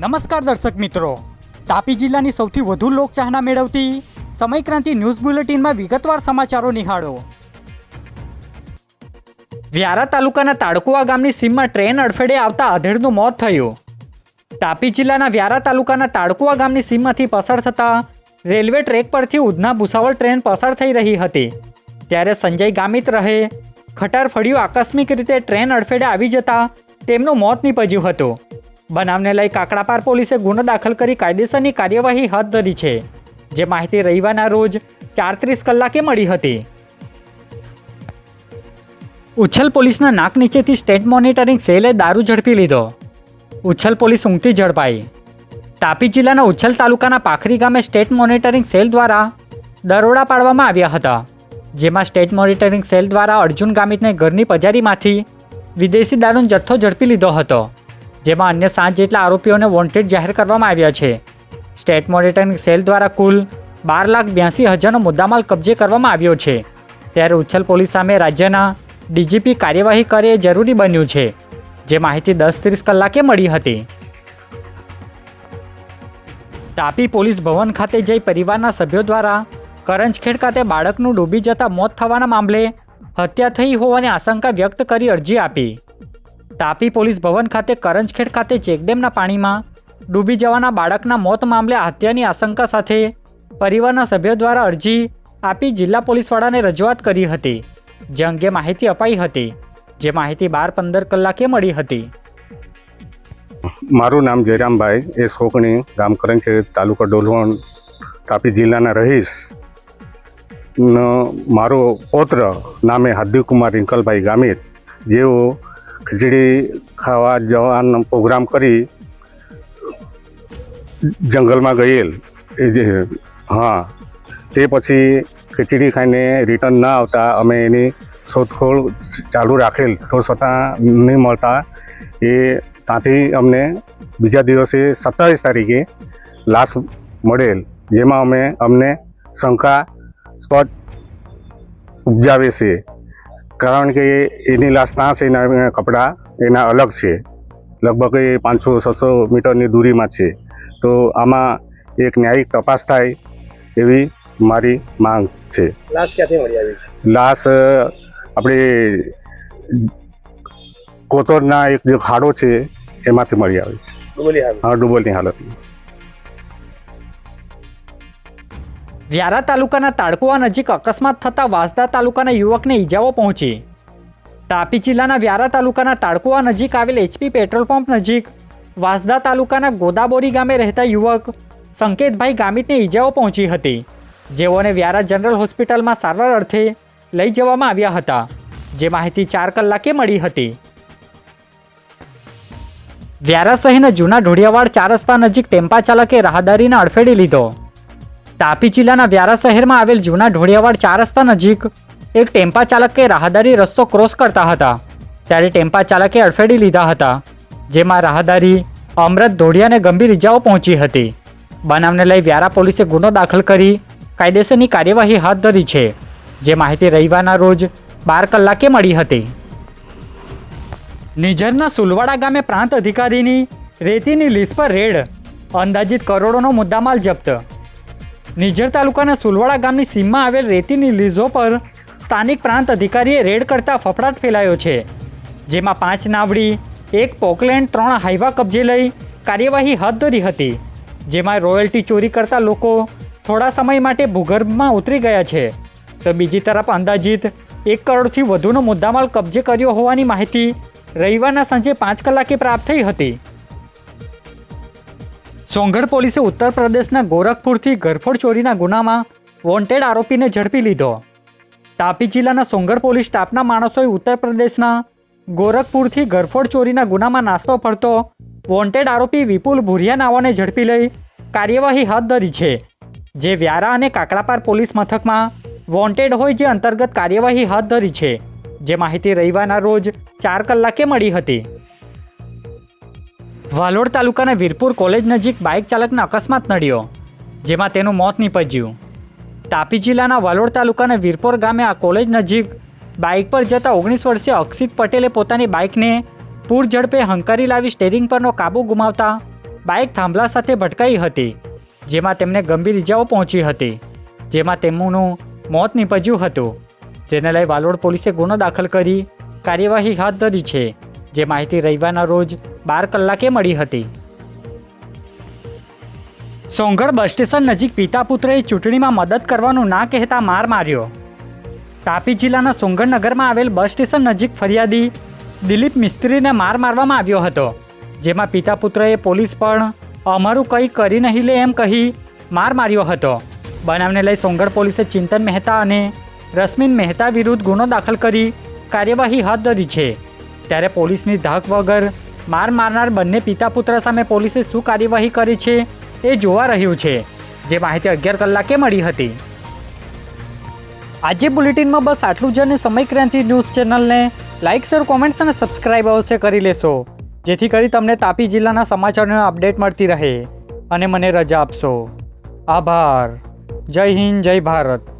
નમસ્કાર દર્શક મિત્રો. તાપી જિલ્લાની સૌથી વધુ લોકચાહના મેળવતી સમયક્રાંતિ ન્યૂઝ બુલેટિનમાં વિગતવાર સમાચારો નિહાળો. વ્યારા તાલુકાના તાડકુવા ગામની સીમમાં ટ્રેન અડફેડે આવતા અધેડનું મોત થયું. તાપી જિલ્લાના વ્યારા તાલુકાના તાડકુવા ગામની સીમમાંથી પસાર થતા રેલવે ટ્રેક પરથી ઉધના ભૂસાવળ ટ્રેન પસાર થઈ રહી હતી. ત્યારે સંજય ગામિત રહે, ખટાર ફળિયું આકસ્મિક રીતે ટ્રેન અડફેડે આવી જતા તેમનું મોત નીપજ્યું હતું. બનાવને લઈ કાકડાપાર પોલીસે ગુનો દાખલ કરી કાયદેસરની કાર્યવાહી હાથ ધરી છે. જે માહિતી રવિવારના રોજ ચાર ત્રીસ કલાકે મળી હતી. ઉચ્છલ પોલીસના નાક નીચેથી સ્ટેટ મોનિટરિંગ સેલે દારૂ ઝડપી લીધો. ઉચ્છલ પોલીસ ઊંઘતી ઝડપાઈ. તાપી જિલ્લાના ઉચ્છલ તાલુકાના પાખરી ગામે સ્ટેટ મોનિટરિંગ સેલ દ્વારા દરોડા પાડવામાં આવ્યા હતા. જેમાં સ્ટેટ મોનિટરિંગ સેલ દ્વારા અર્જુન ગામિતને ઘરની પજારીમાંથી વિદેશી દારૂનો જથ્થો ઝડપી લીધો હતો. જેમાં અન્ય સાત જેટલા આરોપીઓને વોન્ટેડ જાહેર કરવામાં આવ્યા છે. સ્ટેટ મોનિટરિંગ સેલ દ્વારા કુલ બાર લાખ બ્યાસી હજારનો મુદ્દામાલ કબજે કરવામાં આવ્યો છે. ત્યારે ઉચ્છલ પોલીસ સામે રાજ્યના ડીજીપી કાર્યવાહી કરે એ જરૂરી બન્યું છે, જે માહિતી દસ ત્રીસ કલાકે મળી હતી. તાપી પોલીસ ભવન ખાતે જઈ પરિવારના સભ્યો દ્વારા કરંજખેડ ખાતે બાળકનું ડૂબી જતાં મોત થવાના મામલે હત્યા થઈ હોવાની આશંકા વ્યક્ત કરી અરજી આપી. તાપી પોલીસ ભવન ખાતે કરંજખેડ ખાતે ચેકડેમના પાણીમાં ડૂબી જવાના બાળકના મોત મામલે હત્યાની આશંકા સાથે પરિવારના સભ્યો દ્વારા અરજી આપી જિલ્લા પોલીસ વડાને રજૂઆત કરી હતી. જે અંગે માહિતી અપાઈ હતી. જે માહિતી બાર પંદર કલાકે મળી હતી. મારું નામ જયરામભાઈ. એસ કોકણી ગામ કરંખેડ તાલુકા ડોલવણ, તાપી જિલ્લાના રહીશ. મારો પૌત્ર નામે હાર્દિકકુમાર રિંકલભાઈ ગામિત. જેઓ ખીચડી ખાવા જવાનો પ્રોગ્રામ કરી જંગલમાં ગયેલ. એ જે, હા, તે પછી ખીચડી ખાઈને રિટર્ન ના આવતા અમે એની શોધખોળ ચાલુ રાખેલ. તો છતાં નહીં મળતા. એ ત્યાંથી અમને બીજા દિવસે સત્તાવીસ તારીખે લાશ મળેલ, જેમાં અમે અમને શંકા સ્પોટ ઉપજાવે છે. કારણ કે એની લાશ ના છે એના કપડાં એના અલગ છે. લગભગ એ પાંચસો છસો મીટરની દૂરીમાં છે. તો આમાં એક ન્યાયિક તપાસ થાય એવી મારી માંગ છે. લાશ ક્યાંથી મળી આવી? લાશ આપણે કોતરના એક જે ખાડો છે એમાંથી મળી આવે છે. ડુબલી હા ડુબલની હાલતમાં. વ્યારા તાલુકાના તાડકુવા નજીક અકસ્માત થતાં વાંસદા તાલુકાના યુવકને ઈજાઓ પહોંચી. તાપી જિલ્લાના વ્યારા તાલુકાના તાડકુવા નજીક આવેલ એચપી પેટ્રોલ પંપ નજીક વાંસદા તાલુકાના ગોદાબોરી ગામે રહેતા યુવક સંકેતભાઈ ગામિતને ઈજાઓ પહોંચી હતી, જેઓને વ્યારા જનરલ હોસ્પિટલમાં સારવાર અર્થે લઈ જવામાં આવ્યા હતા. જે માહિતી ચાર કલાકે મળી હતી. વ્યારા શહેરના જૂના ઢોળિયાવાડ ચાર રસ્તા નજીક ટેમ્પા ચાલકે રાહદારીને અડફેડી લીધો. તાપી જિલ્લાના વ્યારા શહેરમાં આવેલ જૂના ઢોળિયાવાડ ચાર રસ્તા નજીક એક ટેમ્પા ચાલકે રાહદારી રસ્તો ક્રોસ કરતા હતા. ત્યારે ટેમ્પા ચાલકે અડફેડી લીધા હતા, જેમાં રાહદારી, અમૃત ધોળિયાને ગંભીર ઇજાઓ પહોંચી હતી. બનાવને લઈ વ્યારા પોલીસે ગુનો દાખલ કરી કાયદેસરની કાર્યવાહી હાથ ધરી છે, જે માહિતી રવિવારના રોજ બાર કલાકે મળી હતી. નિઝરના સુલવાડા ગામે પ્રાંત અધિકારીની રેતીની લીસ પર રેડ, અંદાજિત કરોડોનો મુદ્દામાલ જપ્ત નિઝર તાલુકાના સુલવાડા ગામની સીમમાં આવેલ રેતીની લીઝો પર સ્થાનિક પ્રાંત અધિકારીએ રેડ કરતા ફફડાટ ફેલાયો છે, જેમાં પાંચ નાવડી, એક પોકલેન્ડ, ત્રણ હાઈવા કબજે લઈ કાર્યવાહી હાથ ધરી હતી, જેમાં રોયલ્ટી ચોરી કરતા લોકો થોડા સમય માટે ભૂગર્ભમાં ઉતરી ગયા છે. તો બીજી તરફ અંદાજિત એક કરોડથી વધુનો મુદ્દામાલ કબજે કર્યો હોવાની માહિતી રવિવારના સાંજે પાંચ કલાકે પ્રાપ્ત થઈ હતી. સોંગઢ પોલીસે ઉત્તર પ્રદેશના ગોરખપુરથી ઘરફોડ ચોરીના ગુનામાં વોન્ટેડ આરોપીને ઝડપી લીધો. તાપી જિલ્લાના સોંગઢ પોલીસ સ્ટાફના માણસોએ ઉત્તર પ્રદેશના ગોરખપુરથી ઘરફોડ ચોરીના ગુનામાં નાસ્તો ફરતો વોન્ટેડ આરોપી વિપુલ ભુરિયા નાવાને ઝડપી લઈ કાર્યવાહી હાથ ધરી છે, જે વ્યારા અને કાકડાપાર પોલીસ મથકમાં વોન્ટેડ હોય જે અંતર્ગત કાર્યવાહી હાથ ધરી છે, જે માહિતી રવિવારના રોજ ચાર કલાકે મળી હતી. વાલોડ તાલુકાના વીરપુર કોલેજ નજીક બાઇક ચાલકને અકસ્માત નડ્યો, જેમાં તેનું મોત નીપજ્યું. તાપી જિલ્લાના વાલોડ તાલુકાના વીરપુર ગામે આ કોલેજ નજીક બાઇક પર જતા ઓગણીસ વર્ષીય અક્ષિત પટેલે પોતાની બાઇકને પૂર ઝડપે હંકારી લાવી સ્ટેરિંગ પરનો કાબુ ગુમાવતા બાઇક થાંભલા સાથે ભટકાઈ હતી, જેમાં તેમને ગંભીર ઇજાઓ પહોંચી હતી, જેમાં તેમનું મોત નીપજ્યું હતું. જેને લઈ વાલોડ પોલીસે ગુનો દાખલ કરી કાર્યવાહી હાથ ધરી છે. જે માહિતી રવિવારના રોજ બાર કલાકે મળી હતી. સોંગઢ બસ સ્ટેશન નજીક પિતા પુત્રએ ચૂંટણીમાં મદદ કરવાનું ના કહેતા માર માર્યો. તાપી જિલ્લાના સોંગઢ નગરમાં આવેલ બસ સ્ટેશન નજીક ફરિયાદી દિલીપ મિસ્ત્રીને માર મારવામાં આવ્યો હતો, જેમાં પિતા પુત્રએ પોલીસ પણ અમારું કંઈ કરી નહીં લે એમ કહી માર માર્યો હતો. બનાવને લઈ સોંગઢ પોલીસે ચિંતન મહેતા અને રશ્મિન મહેતા વિરુદ્ધ ગુનો દાખલ કરી કાર્યવાહી હાથ ધરી છે. ત્યારે પોલીસની ધક વગર માર મારનાર બંને પિતા પુત્ર સામે પોલીસે શું કાર્યવાહી કરી છે એ જોવા રહ્યું છે. જે માહિતી અગિયાર કલાકે મળી હતી. આજે બુલેટિનમાં બસ આટલું જ અને સમય ક્રાંતિ ન્યૂઝ ચેનલને લાઇક શેર, કોમેન્ટ્સ અને સબસ્ક્રાઇબ અવશ્ય કરી લેશો. જેથી કરી તમને તાપી જિલ્લાના સમાચારનો અપડેટ મળતી રહે. અને મને રજા આપશો. આભાર. જય હિન્દ, જય ભારત.